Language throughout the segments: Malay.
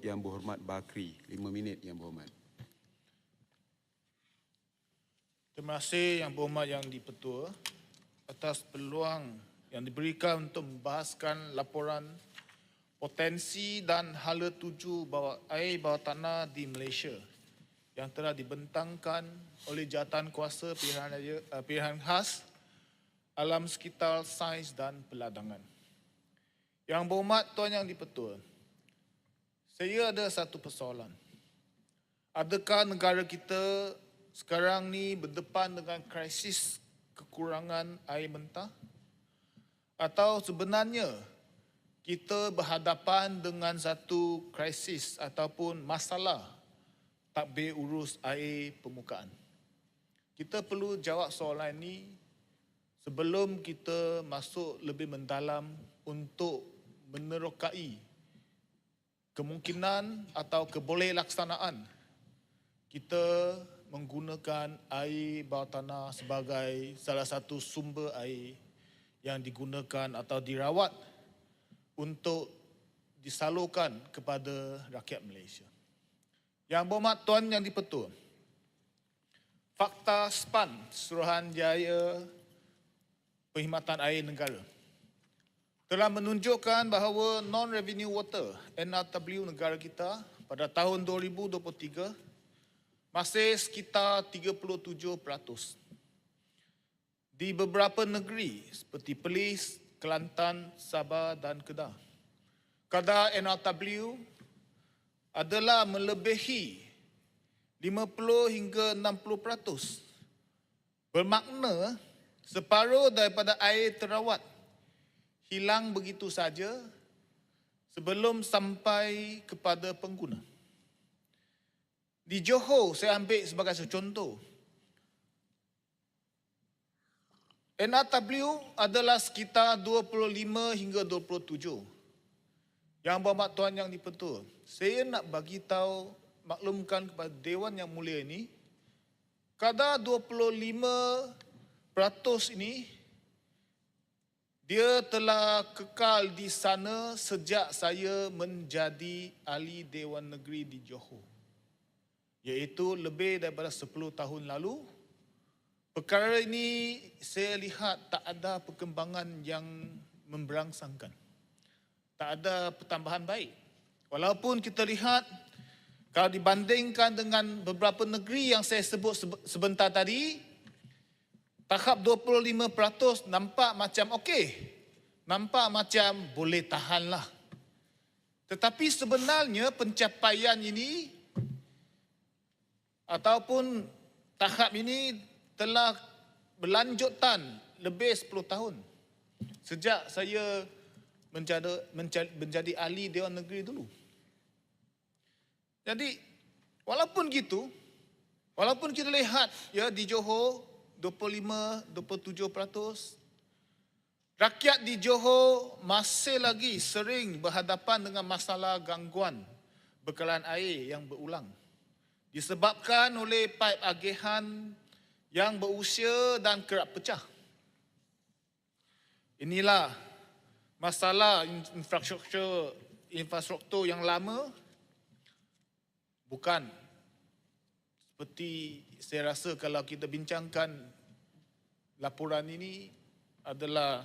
Yang Berhormat Bakri. Lima minit Yang Berhormat. Terima kasih Yang Berhormat Yang Dipertua atas peluang yang diberikan untuk membahaskan laporan potensi dan hala tuju bawah air bawah tanah di Malaysia yang telah dibentangkan oleh Jawatan Kuasa Pilihan, uh, Pilihan Khas Alam Sekitar Sains dan Peladangan. Yang berhormat Tuan Yang Dipertua, saya ada satu persoalan. Adakah negara kita sekarang ni berdepan dengan krisis kekurangan air mentah? Atau sebenarnya kita berhadapan dengan satu krisis ataupun masalah takbir urus air permukaan? Kita perlu jawab soalan ini sebelum kita masuk lebih mendalam untuk menerokai kemungkinan atau keboleh laksanaan kita menggunakan air bawah tanah sebagai salah satu sumber air yang digunakan atau dirawat untuk disalurkan kepada rakyat Malaysia. Yang berhormat Tuan Yang Dipertua, fakta SPAN, Suruhanjaya Perkhidmatan Air Negara, telah menunjukkan bahawa non-revenue water NRW negara kita pada tahun 2023 masih sekitar 37%. Di beberapa negeri seperti Perlis, Kelantan, Sabah dan Kedah. Kadar NRW adalah melebihi 50 hingga 60%. Bermakna separuh daripada air terawat hilang begitu saja sebelum sampai kepada pengguna. Di Johor, saya ambil sebagai contoh. NRW adalah sekitar 25 hingga 27. Yang berhormat Tuan Yang Dipertua, saya nak bagi tahu maklumkan kepada Dewan Yang Mulia ini, kadar 25% ini dia telah kekal di sana sejak saya menjadi ahli Dewan Negeri di Johor. Iaitu lebih daripada 10 tahun lalu. Perkara ini saya lihat tak ada perkembangan yang memberangsangkan. Tak ada pertambahan baik. Walaupun kita lihat kalau dibandingkan dengan beberapa negeri yang saya sebut sebentar tadi, tahap 25% nampak macam okey. Nampak macam boleh tahan lah. Tetapi sebenarnya pencapaian ini ataupun tahap ini telah berlanjutan lebih 10 tahun. Sejak saya menjadi, menjadi, menjadi ahli Dewan Negeri dulu. Jadi, walaupun gitu, walaupun kita lihat ya di Johor 25-27%. Rakyat di Johor masih lagi sering berhadapan dengan masalah gangguan bekalan air yang berulang. Disebabkan oleh paip agihan yang berusia dan kerap pecah. Inilah masalah infrastruktur infrastruktur yang lama bukan seperti saya rasa kalau kita bincangkan laporan ini adalah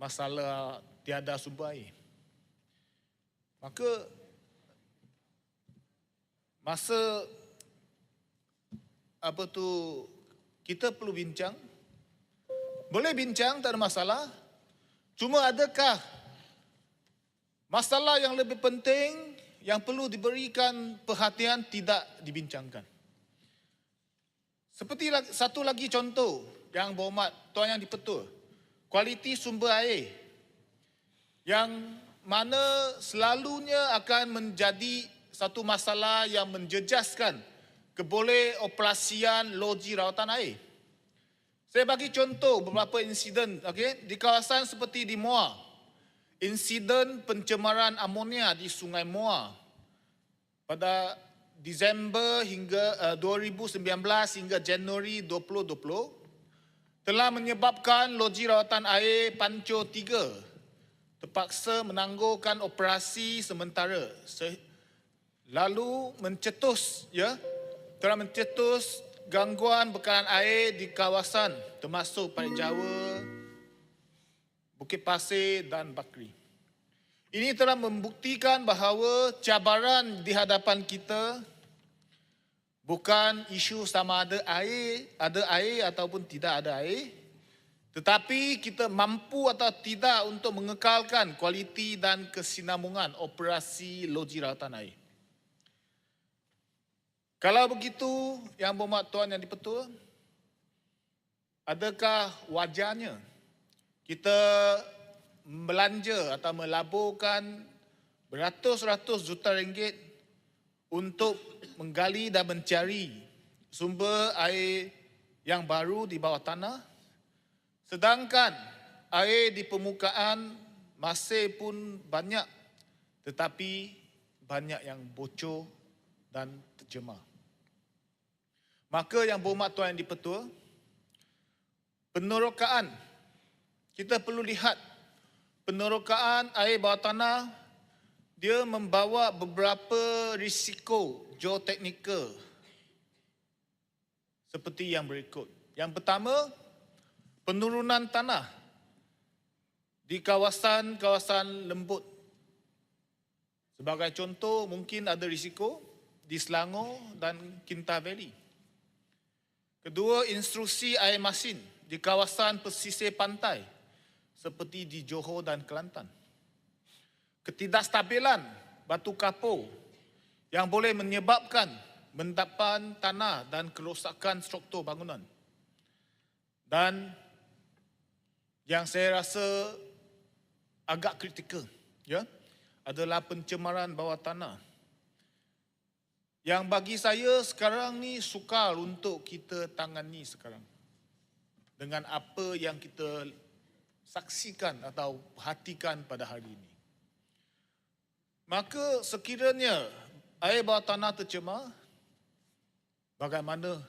masalah tiada sumber air. Maka masa apa tu kita perlu bincang. Boleh bincang tak ada masalah. Cuma adakah masalah yang lebih penting yang perlu diberikan perhatian tidak dibincangkan seperti satu lagi contoh yang berhormat Tuan Yang Dipertua. Kualiti sumber air yang mana selalunya akan menjadi satu masalah yang menjejaskan keboleh operasian loji rawatan air. Saya bagi contoh beberapa insiden okay, di kawasan seperti di Muar. Insiden pencemaran amonia di Sungai Muar pada Disember hingga uh, 2019 hingga Januari 2020 telah menyebabkan loji rawatan air Panco 3 terpaksa menangguhkan operasi sementara se- lalu mencetus ya telah mencetus gangguan bekalan air di kawasan termasuk Parit Jawa, Bukit Pasir dan Bakri. Ini telah membuktikan bahawa cabaran di hadapan kita bukan isu sama ada air, ada air ataupun tidak ada air, tetapi kita mampu atau tidak untuk mengekalkan kualiti dan kesinambungan operasi loji rawatan air. Kalau begitu, yang berhormat Tuan yang dipetua, adakah wajarnya kita belanja atau melaburkan beratus-ratus juta ringgit untuk menggali dan mencari sumber air yang baru di bawah tanah sedangkan air di permukaan masih pun banyak tetapi banyak yang bocor dan tercemar. Maka yang berhormat Tuan yang dipetua, penerokaan kita perlu lihat penerokaan air bawah tanah dia membawa beberapa risiko geoteknikal seperti yang berikut. Yang pertama, penurunan tanah di kawasan-kawasan lembut. Sebagai contoh, mungkin ada risiko di Selangor dan Kinta Valley. Kedua, instruksi air masin di kawasan pesisir pantai seperti di Johor dan Kelantan. Ketidakstabilan batu kapur yang boleh menyebabkan mendapan tanah dan kerosakan struktur bangunan. Dan yang saya rasa agak kritikal ya adalah pencemaran bawah tanah. Yang bagi saya sekarang ni sukar untuk kita tangani sekarang. Dengan apa yang kita saksikan atau perhatikan pada hari ini. Maka sekiranya air bawah tanah tercemar, bagaimana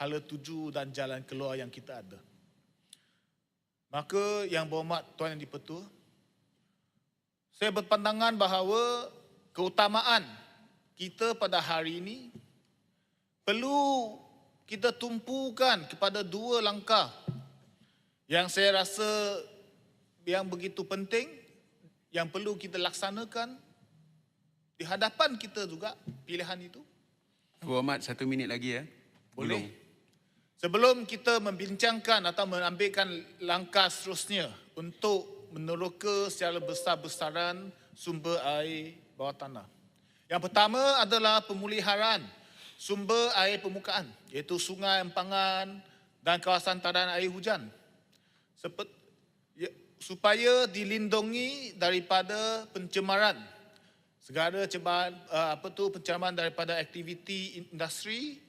hala tuju dan jalan keluar yang kita ada? Maka yang berhormat Tuan Yang Dipertua, saya berpandangan bahawa keutamaan kita pada hari ini perlu kita tumpukan kepada dua langkah yang saya rasa yang begitu penting yang perlu kita laksanakan di hadapan kita juga pilihan itu. Berhormat satu minit lagi ya. Boleh. Sebelum kita membincangkan atau mengambilkan langkah seterusnya untuk meneroka secara besar-besaran sumber air bawah tanah. Yang pertama adalah pemuliharaan sumber air permukaan iaitu sungai, empangan dan kawasan tadan air hujan. Seperti supaya dilindungi daripada pencemaran segala cemaran uh, apa tu pencemaran daripada aktiviti industri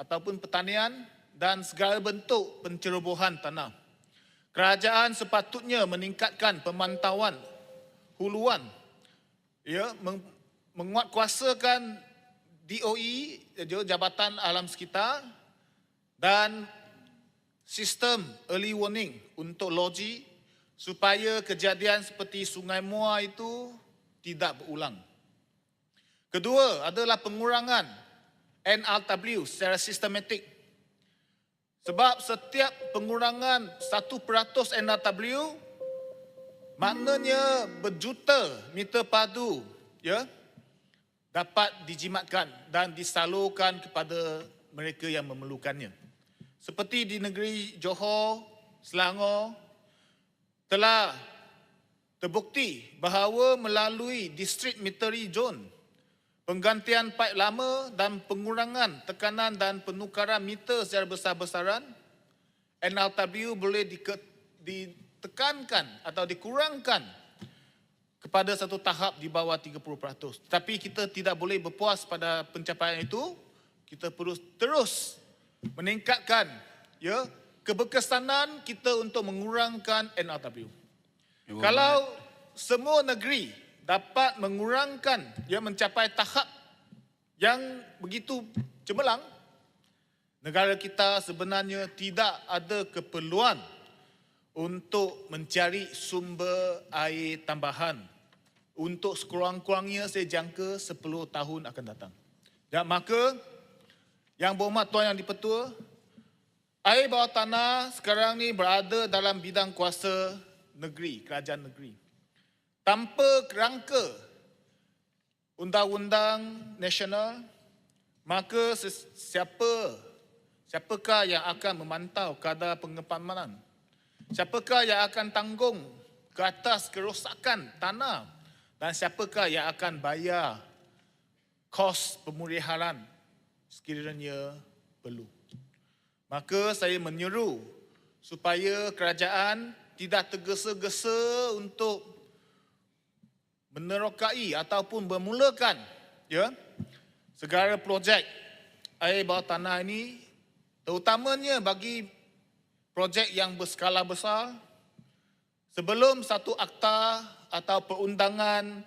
ataupun pertanian dan segala bentuk pencerobohan tanah. Kerajaan sepatutnya meningkatkan pemantauan huluan ya meng, menguatkuasakan DOE Jabatan Alam Sekitar dan sistem early warning untuk loji supaya kejadian seperti Sungai Muar itu tidak berulang. Kedua adalah pengurangan NRW secara sistematik. Sebab setiap pengurangan 1% NRW maknanya berjuta meter padu ya dapat dijimatkan dan disalurkan kepada mereka yang memerlukannya. Seperti di negeri Johor, Selangor telah terbukti bahawa melalui district metering zone penggantian pipe lama dan pengurangan tekanan dan penukaran meter secara besar-besaran NRW boleh ditekankan atau dikurangkan kepada satu tahap di bawah 30%. Tapi kita tidak boleh berpuas pada pencapaian itu. Kita perlu terus meningkatkan ya keberkesanan kita untuk mengurangkan NRW. Ya, Kalau semua negeri dapat mengurangkan ya mencapai tahap yang begitu cemerlang negara kita sebenarnya tidak ada keperluan untuk mencari sumber air tambahan untuk sekurang-kurangnya saya jangka 10 tahun akan datang. Dan maka yang berhormat Tuan Yang Dipertua, air bawah tanah sekarang ni berada dalam bidang kuasa negeri, kerajaan negeri. Tanpa kerangka undang-undang nasional, maka siapa siapakah yang akan memantau kadar pengemanan? Siapakah yang akan tanggung ke atas kerosakan tanah? Dan siapakah yang akan bayar kos pemulihan sekiranya perlu? Maka saya menyeru supaya kerajaan tidak tergesa-gesa untuk menerokai ataupun bermulakan ya segala projek air bawah tanah ini terutamanya bagi projek yang berskala besar sebelum satu akta atau perundangan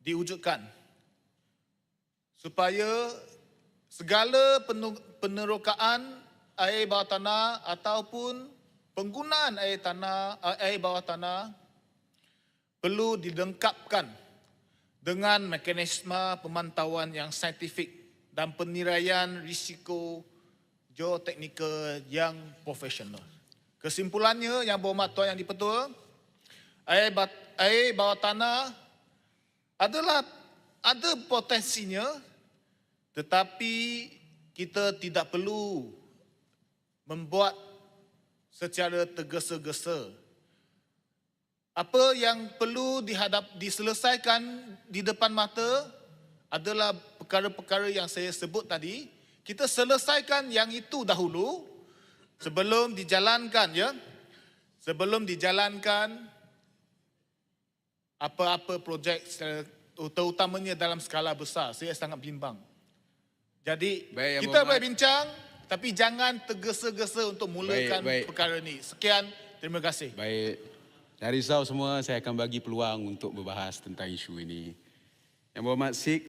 diwujudkan supaya segala penerokaan air bawah tanah ataupun penggunaan air tanah air bawah tanah perlu dilengkapkan dengan mekanisme pemantauan yang saintifik dan penilaian risiko geoteknikal yang profesional. Kesimpulannya yang berhormat Tuan Yang Dipertua, air, air bawah tanah adalah ada potensinya tetapi kita tidak perlu membuat secara tergesa-gesa apa yang perlu dihadap diselesaikan di depan mata adalah perkara-perkara yang saya sebut tadi. Kita selesaikan yang itu dahulu sebelum dijalankan ya. Sebelum dijalankan apa-apa projek terutamanya dalam skala besar. Saya sangat bimbang. Jadi Baik, kita boleh bincang tapi jangan tergesa-gesa untuk mulakan baik. perkara ini. Sekian, terima kasih. Baik. Tak risau semua, saya akan bagi peluang untuk berbahas tentang isu ini. Yang berhormat Sik,